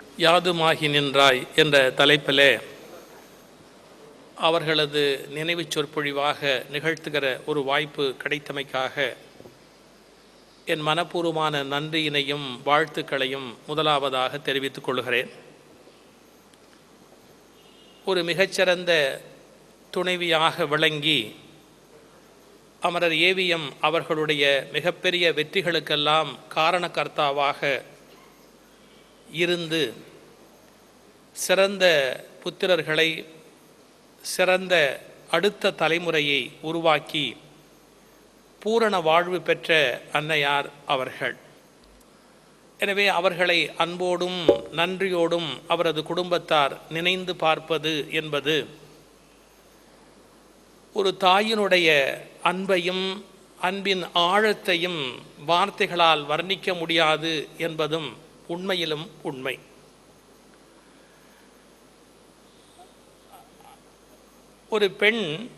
யாதுமாகி நின்றாய் என்ற தலைப்பிலே அவர்களது நினைவுச் சொற்பொழிவாக நிகழ்த்துகிற ஒரு வாய்ப்பு கிடைத்தமைக்காக என் மனப்பூர்வமான நன்றியினையும் வாழ்த்துக்களையும் முதலாவதாக தெரிவித்துக் கொள்கிறேன். ஒரு மிகச்சிறந்த துணைவியாக விளங்கி அமரர் ஏவிஎம் அவர்களுடைய மிகப்பெரிய வெற்றிகளுக்கெல்லாம் காரணகர்த்தாவாக இருந்து சிறந்த புத்திரர்களை சிறந்த அடுத்த தலைமுறையை உருவாக்கி பூரண வாழ்வு பெற்ற அன்னையார் அவர்கள். எனவே அவர்களை அன்போடும் நன்றியோடும் அவரது குடும்பத்தார் நினைந்து பார்ப்பது என்பது ஒரு தாயினுடைய அன்பையும் அன்பின் ஆழத்தையும் வார்த்தைகளால் வர்ணிக்க முடியாது என்பதும் உண்மையிலும் உண்மை. ஒரு பெண்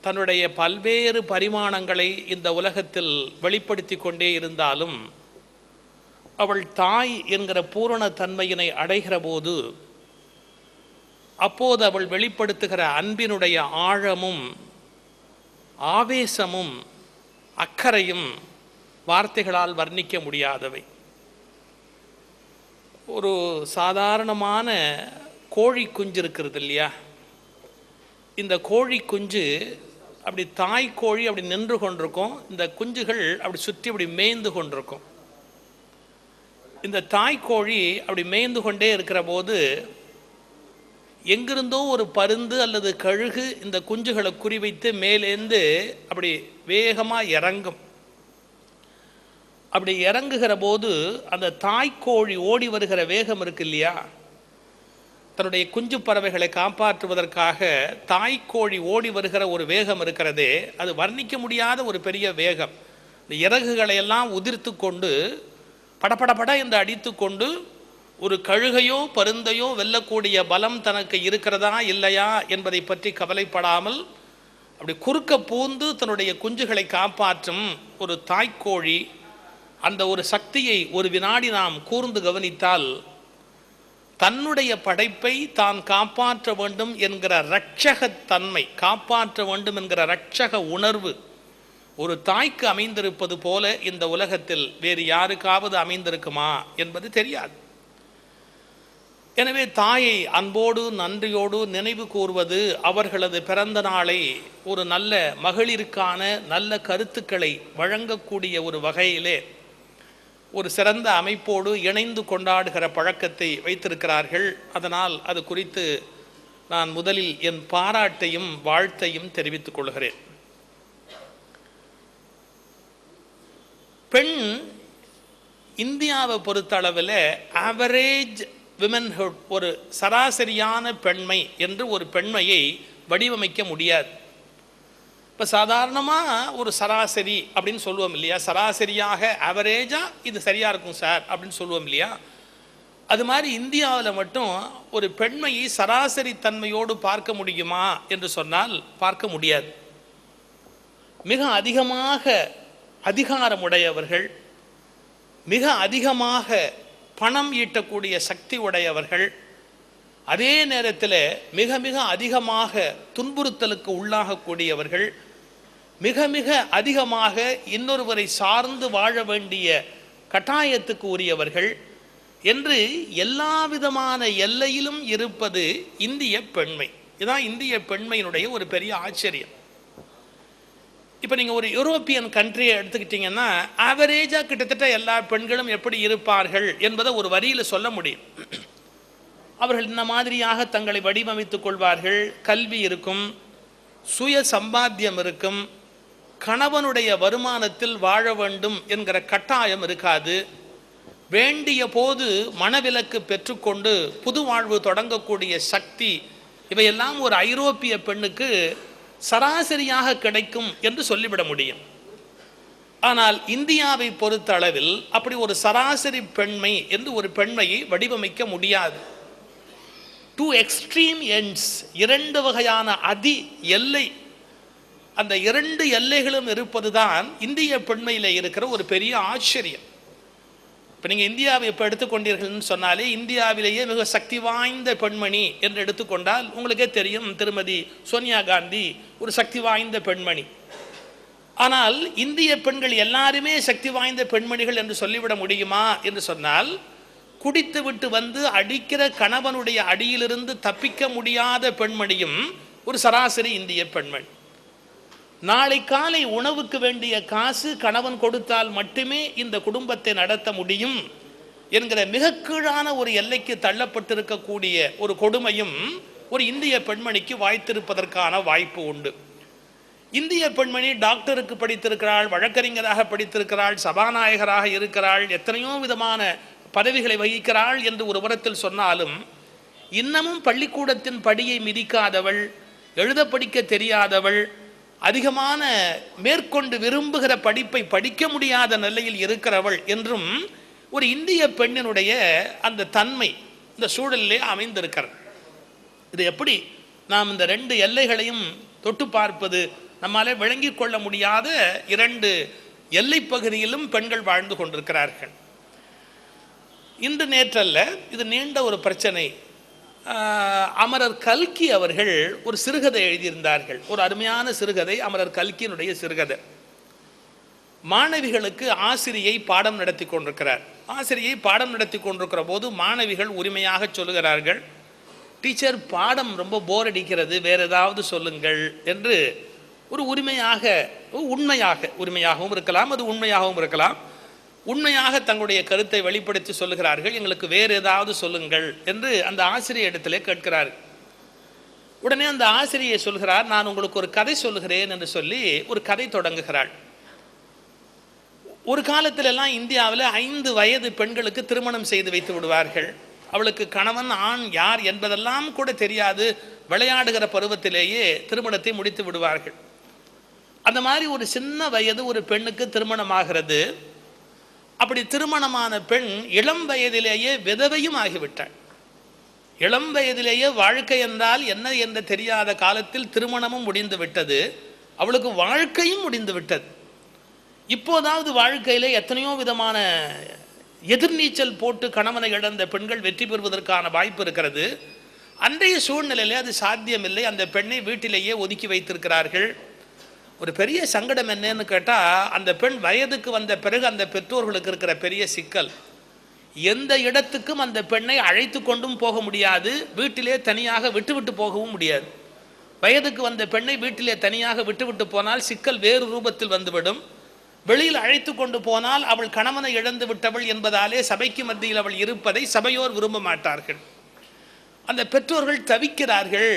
தன்னுடைய பல்வேறு பரிமாணங்களை இந்த உலகத்தில் வெளிப்படுத்தி கொண்டே இருந்தாலும் அவள் தாய் என்கிற பூரண தன்மையினை அடைகிற போது அப்போது அவள் வெளிப்படுத்துகிற அன்பினுடைய ஆழமும் ஆவேசமும் அக்கறையும் வார்த்தைகளால் வர்ணிக்க முடியாதவை. ஒரு சாதாரணமான கோழி குஞ்சு இருக்கிறது இல்லையா? இந்த கோழி குஞ்சு அப்படி தாய் கோழி அப்படி நின்று கொண்டிருக்கும். இந்த குஞ்சுகள் அப்படி சுற்றி அப்படி மேய்ந்து கொண்டிருக்கும். இந்த தாய் கோழி அப்படி மேய்ந்து கொண்டே இருக்கிற போது எங்கிருந்தோ ஒரு பருந்து அல்லது கழுகு இந்த குஞ்சுகளை குறிவைத்து மேலேந்து அப்படி வேகமாக இறங்கும். அப்படி இறங்குகிற போது அந்த தாய்க்கோழி ஓடி வருகிற வேகம் இருக்கு இல்லையா? தன்னுடைய குஞ்சு பறவைகளை காப்பாற்றுவதற்காக தாய்க்கோழி ஓடி வருகிற ஒரு வேகம் இருக்கிறதே அது வர்ணிக்க முடியாத ஒரு பெரிய வேகம். இந்த இறகுகளை எல்லாம் உதிர்த்து கொண்டு படபடபட என்று அடித்து கொண்டு ஒரு கழுகையோ பருந்தையோ வெல்லக்கூடிய பலம் தனக்கு இருக்கிறதா இல்லையா என்பதை பற்றி கவலைப்படாமல் அப்படி குறுக்க பூந்து தன்னுடைய குஞ்சுகளை காப்பாற்றும் ஒரு தாய்க்கோழி அந்த ஒரு சக்தியை ஒரு வினாடி நாம் கூர்ந்து கவனித்தால் தன்னுடைய படைப்பை தான் காப்பாற்ற வேண்டும் என்கிற இரட்சகத்தன்மை காப்பாற்ற வேண்டும் என்கிற இரட்சக உணர்வு ஒரு தாய்க்கு அமைந்திருப்பது போல இந்த உலகத்தில் வேறு யாருக்காவது அமைந்திருக்குமா என்பது தெரியாது. எனவே தாயை அன்போடு நன்றியோடு நினைவு கூர்வது அவர்களது பிறந்த நாளை ஒரு நல்ல மகளிருக்கான நல்ல கருத்துக்களை வழங்கக்கூடிய ஒரு வகையிலே ஒரு சிறந்த அமைப்போடு இணைந்து கொண்டாடுகிற பழக்கத்தை வைத்திருக்கிறார்கள். அதனால் அது குறித்து நான் முதலில் என் பாராட்டையும் வாழ்த்தையும் தெரிவித்துக் கொள்கிறேன். பெண் இந்தியாவை பொறுத்தளவில் ஆவரேஜ் விமன்ஹுட் ஒரு சராசரியான பெண்மை என்று ஒரு பெண்மையை வடிவமைக்க முடியாது. இப்போ சாதாரணமாக ஒரு சராசரி அப்படின்னு சொல்லுவோம் இல்லையா? சராசரியாக ஆவரேஜாக இது சரியாக இருக்கும் சார் அப்படின்னு சொல்லுவோம் இல்லையா? அது மாதிரி இந்தியாவில் மட்டும் ஒரு பெண்மையை சராசரி தன்மையோடு பார்க்க முடியுமா என்று சொன்னால் பார்க்க முடியாது. மிக அதிகமாக அதிகாரமுடையவர்கள் மிக அதிகமாக பணம் ஈட்டக்கூடிய சக்தி உடையவர்கள் அதே நேரத்தில் மிக மிக அதிகமாக துன்புறுத்தலுக்கு உள்ளாகக்கூடியவர்கள் மிக மிக அதிகமாக இன்னொருவரை சார்ந்து வாழ வேண்டிய கட்டாயத்துக்கு உரியவர்கள் என்று எல்லா விதமான எல்லையிலும் இருப்பது இந்திய பெண்மை. இதுதான் இந்திய பெண்மையினுடைய ஒரு பெரிய ஆச்சரியம். இப்போ நீங்கள் ஒரு யூரோப்பியன் கண்ட்ரியை எடுத்துக்கிட்டிங்கன்னா ஆவரேஜாக கிட்டத்தட்ட எல்லா பெண்களும் எப்படி இருப்பார்கள் என்பதை ஒரு வரியில் சொல்ல முடியும். அவர்கள் இந்த மாதிரியாக தங்களை வடிவமைத்துக் கொள்வார்கள். கல்வி இருக்கும் சுய சம்பாத்தியம் இருக்கும் கணவனுடைய வருமானத்தில் வாழ வேண்டும் என்கிற கட்டாயம் இருக்காது. வேண்டிய போது மனவிலக்கு பெற்றுக்கொண்டு புது வாழ்வு தொடங்கக்கூடிய சக்தி இவையெல்லாம் ஒரு ஐரோப்பிய பெண்ணுக்கு சராசரியாக கிடைக்கும் என்று சொல்லிவிட முடியும். ஆனால் இந்தியாவை பொறுத்த அளவில் அப்படி ஒரு சராசரி பெண்மை என்று ஒரு பெண்மையை வடிவமைக்க முடியாது. டூ எக்ஸ்ட்ரீம் எண்ட்ஸ் இரண்டு வகையான அதி எல்லை அந்த இரண்டு எல்லைகளும் இருப்பதுதான் இந்திய பெண்மையில் இருக்கிற ஒரு பெரிய ஆச்சரியம். இப்போ நீங்கள் இந்தியாவை இப்போ எடுத்துக்கொண்டீர்கள்னு சொன்னாலே இந்தியாவிலேயே மிக சக்தி வாய்ந்த பெண்மணி என்று எடுத்துக்கொண்டால் உங்களுக்கே தெரியும் திருமதி சோனியா காந்தி ஒரு சக்தி வாய்ந்த பெண்மணி. ஆனால் இந்திய பெண்கள் எல்லாருமே சக்தி வாய்ந்த பெண்மணிகள் என்று சொல்லிவிட முடியுமா என்று சொன்னால் குடித்து விட்டு வந்து அடிக்கிற கணவனுடைய அடியிலிருந்து தப்பிக்க முடியாத பெண்மணியும் ஒரு சராசரி இந்திய பெண்மணி. நாளை காலை உணவுக்கு வேண்டிய காசு கணவன் கொடுத்தால் மட்டுமே இந்த குடும்பத்தை நடத்த முடியும் என்கிற மிக கீழான ஒரு எல்லைக்கு தள்ளப்பட்டிருக்கக்கூடிய ஒரு கொடுமையும் ஒரு இந்திய பெண்மணிக்கு வாய்த்திருப்பதற்கான வாய்ப்பு உண்டு. இந்திய பெண்மணி டாக்டருக்கு படித்திருக்கிறாள் வழக்கறிஞராக படித்திருக்கிறாள் சபாநாயகராக இருக்கிறாள் எத்தனையோ விதமான பதவிகளை வகிக்கிறாள் என்று ஒரு புறத்தில் சொன்னாலும் இன்னமும் பள்ளிக்கூடத்தின் படியை மிதிக்காதவள் எழுத படிக்க தெரியாதவள் அதிகமான மேற்கொண்டு விரும்புகிற படிப்பை படிக்க முடியாத நிலையில் இருக்கிறவள் என்றும் ஒரு இந்திய பெண்ணினுடைய அந்த தன்மை இந்த சூழலிலே அமைந்திருக்கிறது. இது எப்படி? நாம் இந்த ரெண்டு எல்லைகளையும் தொட்டு பார்ப்பது நம்மாலே விளங்கிக் கொள்ள முடியாத இரண்டு எல்லை பகுதியிலும் பெண்கள் வாழ்ந்து கொண்டிருக்கிறார்கள். இன்று நேற்றல்ல இது நீண்ட ஒரு பிரச்சனை. அமரர் கல்கி அவர்கள் ஒரு சிறுகதை எழுதியிருந்தார்கள். ஒரு அருமையான சிறுகதை அமரர் கல்கியினுடைய சிறுகதை. மாணவிகளுக்கு ஆசிரியை பாடம் நடத்தி கொண்டிருக்கிறார். ஆசிரியை பாடம் நடத்தி கொண்டிருக்கிற போது மாணவிகள் உரிமையாக சொல்லுகிறார்கள் டீச்சர் பாடம் ரொம்ப போர் அடிக்கிறது வேறு ஏதாவது சொல்லுங்கள் என்று ஒரு உரிமையாக உண்மையாக உரிமையாகவும் இருக்கலாம் அது உண்மையாகவும் இருக்கலாம். உண்மையாக தங்களுடைய கருத்தை வெளிப்படுத்தி சொல்லுகிறார்கள். எங்களுக்கு வேறு ஏதாவது சொல்லுங்கள் என்று அந்த ஆசிரியர் இடத்திலே கேட்கிறார். உடனே அந்த ஆசிரியை சொல்கிறார் நான் உங்களுக்கு ஒரு கதை சொல்லுகிறேன் என்று சொல்லி ஒரு கதை தொடங்குகிறாள். ஒரு காலத்திலெல்லாம் இந்தியாவில் ஐந்து வயது பெண்களுக்கு திருமணம் செய்து வைத்து விடுவார்கள். அவளுக்கு கணவன் ஆண் யார் என்பதெல்லாம் கூட தெரியாது. விளையாடுகிற பருவத்திலேயே திருமணத்தை முடித்து விடுவார்கள். அந்த மாதிரி ஒரு சின்ன வயது ஒரு பெண்ணுக்கு திருமணமாகிறது. அப்படி திருமணமான பெண் இளம் வயதிலேயே விதவையும் ஆகிவிட்டாள். இளம் வயதிலேயே வாழ்க்கை என்றால் என்ன என்று தெரியாத காலத்தில் திருமணமும் முடிந்து விட்டது. அவளுக்கு வாழ்க்கையும் முடிந்து விட்டது. இப்போதாவது வாழ்க்கையில எத்தனையோ விதமான எதிர்நீச்சல் போட்டு கணவனை இழந்த பெண்கள் வெற்றி பெறுவதற்கான வாய்ப்பு இருக்கிறது. அன்றைய சூழ்நிலையிலே அது சாத்தியமில்லை. அந்த பெண்ணை வீட்டிலேயே ஒதுக்கி வைத்திருக்கிறார்கள். ஒரு பெரிய சங்கடம் என்னன்னு கேட்டால் அந்த பெண் வயதுக்கு வந்த பிறகு அந்த பெற்றோர்களுக்கு இருக்கிற பெரிய சிக்கல். எந்த இடத்துக்கும் அந்த பெண்ணை அழைத்து கொண்டும் போக முடியாது வீட்டிலே தனியாக விட்டுவிட்டு போகவும் முடியாது. வயதுக்கு வந்த பெண்ணை வீட்டிலே தனியாக விட்டுவிட்டு போனால் சிக்கல் வேறு ரூபத்தில் வந்துவிடும். வெளியில் அழைத்து கொண்டு போனால் அவள் கணவனை இழந்து விட்டவள் என்பதாலே சபைக்கு மத்தியில் அவள் இருப்பதை சபையோர் விரும்ப மாட்டார்கள். அந்த பெற்றோர்கள் தவிக்கிறார்கள்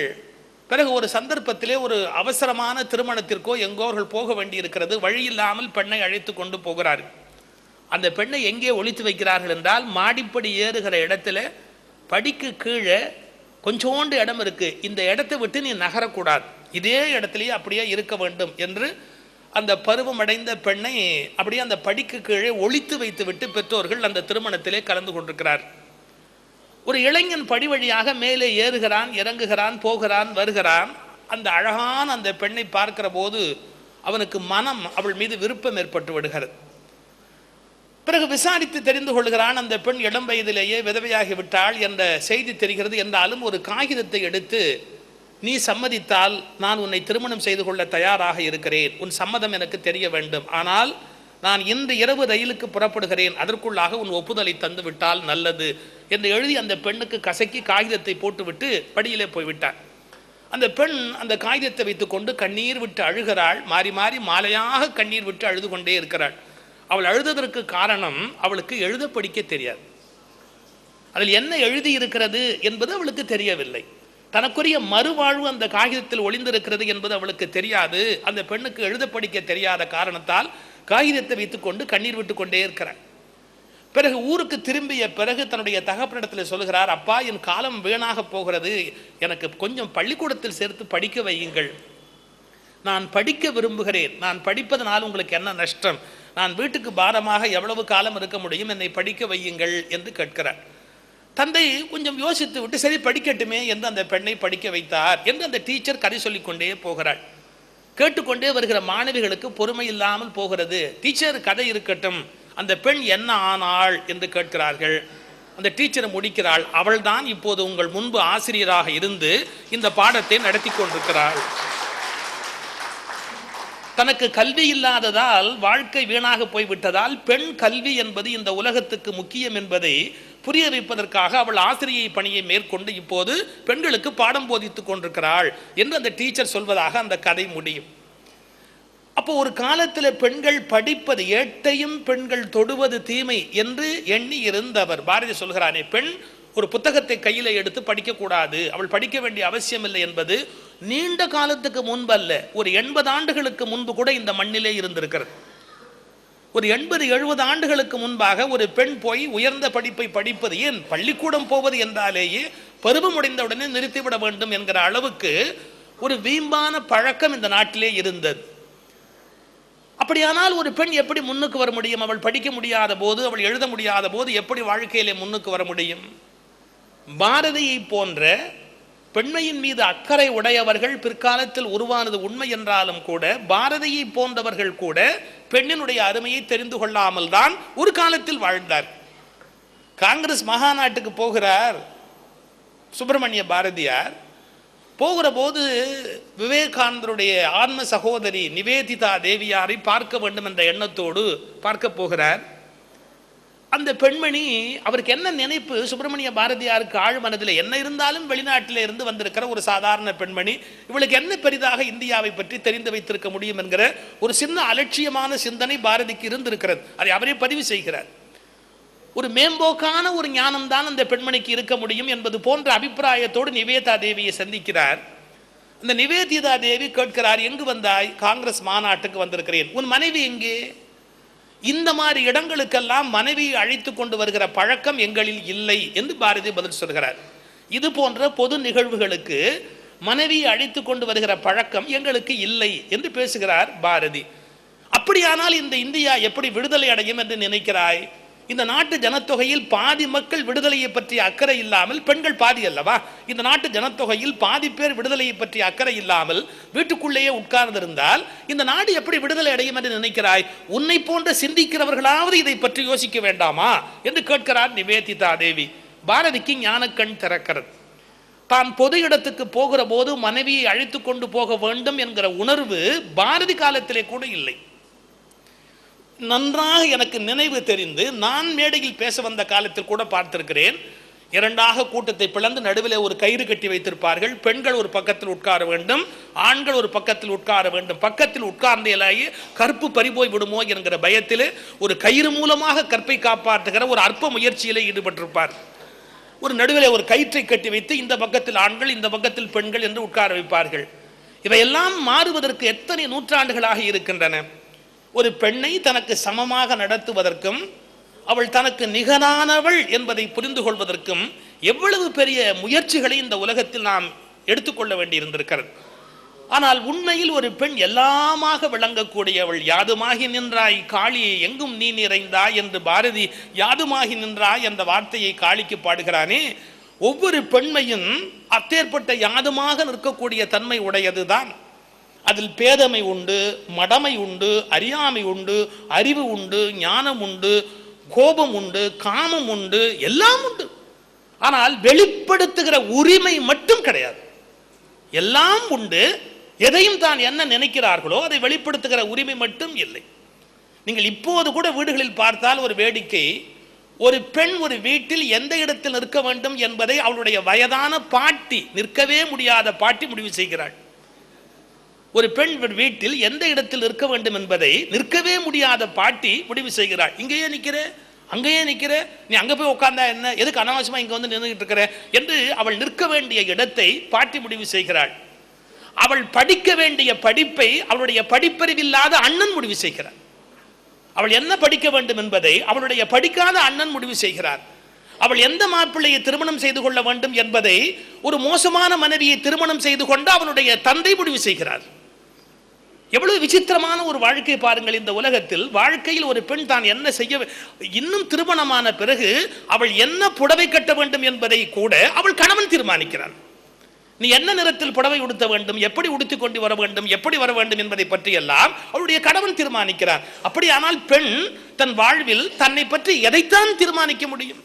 பிறகு ஒரு சந்தர்ப்பத்திலே ஒரு அவசரமான திருமணத்திற்கோ எங்கோ அவர்கள் போக வேண்டியிருக்கிறது. வழி இல்லாமல் பெண்ணை அழைத்து கொண்டு போகிறார்கள். அந்த பெண்ணை எங்கே ஒழித்து வைக்கிறார்கள் என்றால் மாடிப்படி ஏறுகிற இடத்துல படிக்கு கீழே கொஞ்சோண்டு இடம் இருக்கு. இந்த இடத்தை விட்டு நீ நகரக்கூடாது. இதே இடத்துலயே அப்படியே இருக்க வேண்டும் என்று அந்த பருவமடைந்த பெண்ணை அப்படியே அந்த படிக்கு கீழே ஒழித்து வைத்து விட்டு பெற்றோர்கள் அந்த திருமணத்திலே கலந்து கொண்டிருக்கிறார் ஒரு இளைஞன் படி வழியாக மேலே ஏறுகிறான் இறங்குகிறான் போகிறான் வருகிறான். அந்த அழகான அந்த பெண்ணை பார்க்கிற போது அவனுக்கு மனம் அவள் மீது விருப்பம் ஏற்பட்டு விடுகிறது. பிறகு விசாரித்து தெரிந்து கொள்கிறான் அந்த பெண் இளம் வயதிலேயே விதவையாகி விட்டாள் என்ற செய்தி தெரிகிறது. என்றாலும் ஒரு காகிதத்தை எடுத்து நீ சம்மதித்தால் நான் உன்னை திருமணம் செய்து கொள்ள தயாராக இருக்கிறேன். உன் சம்மதம் எனக்கு தெரிய வேண்டும். ஆனால் நான் இன்று இரவு ரயிலுக்கு புறப்படுகிறேன். அதற்குள்ளாக உன் ஒப்புதலை தந்துவிட்டால் நல்லது. என்று எழுதி அந்த பெண்ணுக்கு கசக்கி காகிதத்தை போட்டுவிட்டு படியிலே போய்விட்டார் அந்த பெண் அந்த காகிதத்தை வைத்துக்கொண்டு கண்ணீர் விட்டு அழுகிறாள். மாறி மாறி மாலையாக கண்ணீர் விட்டு அழுது கொண்டே இருக்கிறாள். அவள் அழுததற்கு காரணம் அவளுக்கு எழுத படிக்க தெரியாது. அதில் என்ன எழுதி இருக்கிறது என்பது அவளுக்கு தெரியவில்லை. தனக்குரிய மறுவாழ்வு அந்த காகிதத்தில் ஒளிந்திருக்கிறது என்பது அவளுக்கு தெரியாது. அந்த பெண்ணுக்கு எழுத படிக்க தெரியாத காரணத்தால் காகிதத்தை வைத்துக்கொண்டு கண்ணீர் விட்டு கொண்டே இருக்கிறாள். பிறகு ஊருக்கு திரும்பிய பிறகு தன்னுடைய தகப்பனிடத்தில் சொல்கிறார் அப்பா என் காலம் வீணாக போகிறது. எனக்கு கொஞ்சம் பள்ளிக்கூடத்தில் சேர்த்து படிக்க வையுங்கள். நான் படிக்க விரும்புகிறேன். நான் படிப்பதனால் உங்களுக்கு என்ன நஷ்டம்? நான் வீட்டுக்கு பாரமாக எவ்வளவு காலம் இருக்க முடியும்? என்னை படிக்க வையுங்கள் என்று கேட்கிறார். தந்தை கொஞ்சம் யோசித்து விட்டு சரி படிக்கட்டுமே என்று அந்த பெண்ணை படிக்க வைத்தார் என்று அந்த டீச்சர் கதை சொல்லிக்கொண்டே போகிறாள். கேட்டுக்கொண்டே வருகிற மாணவிகளுக்கு பொறுமை இல்லாமல் போகிறது. டீச்சர் கதை இருக்கட்டும். அந்த பெண் என்ன ஆனாள் என்று கேட்கிறார்கள். அந்த டீச்சரை முடிக்கிறாள். அவள்தான் இப்போது உங்கள் முன்பு ஆசிரியராக இருந்து இந்த பாடத்தை நடத்தி கொண்டிருக்கிறாள். தனக்கு கல்வி இல்லாததால் வாழ்க்கை வீணாக போய்விட்டதால் பெண் கல்வி என்பது இந்த உலகத்துக்கு முக்கியம் என்பதை புரிய வைப்பதற்காக அவள் ஆசிரியை பணியை மேற்கொண்டு இப்போது பெண்களுக்கு பாடம் போதித்துக் கொண்டிருக்கிறாள் என்று அந்த டீச்சர் சொல்வதாக அந்த கதை முடியும். அப்போ ஒரு காலத்தில் பெண்கள் படிப்பது ஏட்டையும் பெண்கள் தொடுவது தீமை என்று எண்ணி இருந்தவர். பாரதி சொல்கிறானே பெண் ஒரு புத்தகத்தை கையில் எடுத்து படிக்கக்கூடாது. அவள் படிக்க வேண்டிய அவசியம் இல்லை என்பது நீண்ட காலத்துக்கு முன்பல்ல. ஒரு எண்பது ஆண்டுகளுக்கு முன்பு கூட இந்த மண்ணிலே இருந்திருக்கிறது. ஒரு எண்பது எழுபது ஆண்டுகளுக்கு முன்பாக ஒரு பெண் போய் உயர்ந்த படிப்பை படிப்பது ஏன்? பள்ளிக்கூடம் போவது என்றாலேயே பருவம் உடனே நிறுத்திவிட வேண்டும் என்கிற அளவுக்கு ஒரு வீம்பான பழக்கம் இந்த நாட்டிலே இருந்தது. அப்படியானால் ஒரு பெண் எப்படி முன்னுக்கு வர முடியும்? அவள் படிக்க முடியாத போது அவள் எழுத முடியாத போது எப்படி வாழ்க்கையிலே முன்னுக்கு வர முடியும்? பாரதியை போன்ற பெண்மையின் மீது அக்கறை உடையவர்கள் பிற்காலத்தில் உருவானது உண்மை என்றாலும் கூட பாரதியை போன்றவர்கள் கூட பெண்ணினுடைய அருமையை தெரிந்து கொள்ளாமல் தான் ஒரு காலத்தில் வாழ்ந்தார். காங்கிரஸ் மகாநாட்டுக்கு போகிறார் சுப்பிரமணிய பாரதியார். போகிற போது விவேகானந்தருடைய ஆன்ம சகோதரி நிவேதிதா தேவியாரை பார்க்க வேண்டும் என்ற எண்ணத்தோடு பார்க்க போகிறார். அந்த பெண்மணி அவருக்கு என்ன நினைப்பு? சுப்பிரமணிய பாரதியாருக்கு ஆழ் மனதில் என்ன இருந்தாலும் வெளிநாட்டில் இருந்து வந்திருக்கிற ஒரு சாதாரண பெண்மணி இவளுக்கு என்ன பெரிதாக இந்தியாவை பற்றி தெரிந்து வைத்திருக்க முடியும் என்கிற ஒரு சின்ன அலட்சியமான சிந்தனை பாரதிக்கு இருந்திருக்கிறது. அதை அவரே பதிவு செய்கிறார். ஒரு மேம்போக்கான ஒரு ஞானம் தான் அந்த பெண்மணிக்கு இருக்க முடியும் என்பது போன்ற அபிப்பிராயத்தோடு நிவேதா தேவியை சந்திக்கிறார். அந்த நிவேதிதா தேவி கேட்கிறார் எங்கு வந்தாய்? காங்கிரஸ் மாநாட்டுக்கு வந்திருக்கிறேன். உன் மனைவி எங்கே? இந்த மாதிரி இடங்களுக்கெல்லாம் மனைவியை அழைத்து கொண்டு வருகிற பழக்கம் எங்களில் இல்லை என்று பாரதி பதில் சொல்கிறார். இது போன்ற பொது நிகழ்வுகளுக்கு மனைவியை அழைத்து கொண்டு வருகிற பழக்கம் எங்களுக்கு இல்லை என்று பேசுகிறார் பாரதி. அப்படியானால் இந்த இந்தியா எப்படி விடுதலை அடையும் என்று நினைக்கிறாய்? இந்த நாட்டு ஜனத்தொகையில் பாதி மக்கள் விடுதலையை பற்றி அக்கறை இல்லாமல் பெண்கள் பாதி அல்லவா? இந்த நாட்டு ஜனத்தொகையில் பாதி பேர் விடுதலையை பற்றி அக்கறை இல்லாமல் வீட்டுக்குள்ளேயே உட்கார்ந்திருந்தால் இந்த நாடு எப்படி விடுதலை அடையும் என்று நினைக்கிறாய்? உன்னை போன்ற சிந்திக்கிறவர்களாவது இதை பற்றி யோசிக்க வேண்டாமா? என்று கேட்கிறார் நிவேதிதா தேவி. பாரதிக்கு ஞானக்கண் திறக்கிறது. தான் பொது இடத்துக்கு போகிற போது மனைவியை அழைத்து கொண்டு போக வேண்டும் என்கிற உணர்வு பாரதி காலத்திலே கூட இல்லை. நன்றாக எனக்கு நினைவு தெரிந்து நான் மேடையில் பேச வந்த காலத்தில் கூட பார்த்திருக்கிறேன். இரண்டாக கூட்டத்தை பிளந்து நடுவில் ஒரு கயிறு கட்டி வைத்திருப்பார்கள். பெண்கள் ஒரு பக்கத்தில் உட்கார வேண்டும். ஆண்கள் ஒரு பக்கத்தில் உட்கார வேண்டும். பக்கத்தில் உட்கார்ந்தேலாகி கற்பு பறிபோய் விடுமோ என்கிற பயத்தில் ஒரு கயிறு மூலமாக கற்பை காப்பாற்றுகிற ஒரு அற்ப முயற்சியிலே ஈடுபட்டிருப்பார். ஒரு நடுவில் ஒரு கயிற்றை கட்டி வைத்து இந்த பக்கத்தில் ஆண்கள் இந்த பக்கத்தில் பெண்கள் என்று உட்கார வைப்பார்கள். இவையெல்லாம் மாறுவதற்கு எத்தனை நூற்றாண்டுகளாக இருக்கின்றன? ஒரு பெண்ணை தனக்கு சமமாக நடத்துவதற்கும் அவள் தனக்கு நிகரானவள் என்பதை புரிந்து கொள்வதற்கும் எவ்வளவு பெரிய முயற்சிகளை இந்த உலகத்தில் நாம் எடுத்துக்கொள்ள வேண்டியிருந்திருக்கிறது. ஆனால் உண்மையில் ஒரு பெண் எல்லாமாக விளங்கக்கூடியவள் யாதுமாகி நின்றாய் காளியை எங்கும் நீ நிறைந்தாய் என்று பாரதி யாதுமாகி நின்றாய் என்ற வார்த்தையை காளிக்கு பாடுகிறானே ஒவ்வொரு பெண்மையும் அத்தேற்பட்ட யாதுமாக நிற்கக்கூடிய தன்மை உடையதுதான். அதில் பேதமை உண்டு மடமை உண்டு அறியாமை உண்டு அறிவு உண்டு ஞானம் உண்டு கோபம் உண்டு காமம் உண்டு எல்லாம் உண்டு. ஆனால் வெளிப்படுத்துகிற உரிமை மட்டும் கிடையாது. எல்லாம் உண்டு. எதையும் தான் என்ன நினைக்கிறார்களோ அதை வெளிப்படுத்துகிற உரிமை மட்டும் இல்லை. நீங்கள் இப்போது கூட வீடுகளில் பார்த்தால் ஒரு வேடிக்கை ஒரு பெண் ஒரு வீட்டில் எந்த இடத்தில் நிற்க வேண்டும் என்பதை அவளுடைய வயதான பாட்டி நிற்கவே முடியாத பாட்டி முடிவு செய்கிறாள். ஒரு பெண் வீட்டில் எந்த இடத்தில் இருக்க வேண்டும் என்பதை நிற்கவே முடியாத பாட்டி முடிவு செய்கிறாள். இங்கேயே நிற்கிற அங்கேயே நிற்கிற நீ அங்கே போய் உட்கார்ந்தா என்ன? எதுக்கு அனாவசியமாக இங்கே வந்து நின்றுகிட்டு இருக்கிற? என்று அவள் நிற்க வேண்டிய இடத்தை பாட்டி முடிவு செய்கிறாள். அவள் படிக்க வேண்டிய படிப்பை அவளுடைய படிப்பறிவில்லாத அண்ணன் முடிவு செய்கிறார். அவள் என்ன படிக்க வேண்டும் என்பதை அவளுடைய படிக்காத அண்ணன் முடிவு செய்கிறார். அவள் எந்த மாப்பிள்ளையை திருமணம் செய்து கொள்ள வேண்டும் என்பதை ஒரு மோசமான மனைவியை திருமணம் செய்து கொண்டு அவனுடைய தந்தை முடிவு செய்கிறார். எவ்வளவு விசித்திரமான ஒரு வாழ்க்கை பாருங்கள் இந்த உலகத்தில். வாழ்க்கையில் ஒரு பெண் தான் என்ன செய்ய இன்னும் திருமணமான பிறகு அவள் என்ன புடவை கட்ட வேண்டும் என்பதை கூட அவள் கணவன் தீர்மானிக்கிறான். நீ என்ன நிறத்தில் புடவை உடுத்த வேண்டும் எப்படி உடுத்திக் கொண்டு வர வேண்டும் எப்படி வர வேண்டும் என்பதை பற்றி எல்லாம் அவளுடைய கணவன் தீர்மானிக்கிறார். அப்படியானால் பெண் தன் வாழ்வில் தன்னை பற்றி எதைத்தான் தீர்மானிக்க முடியும்?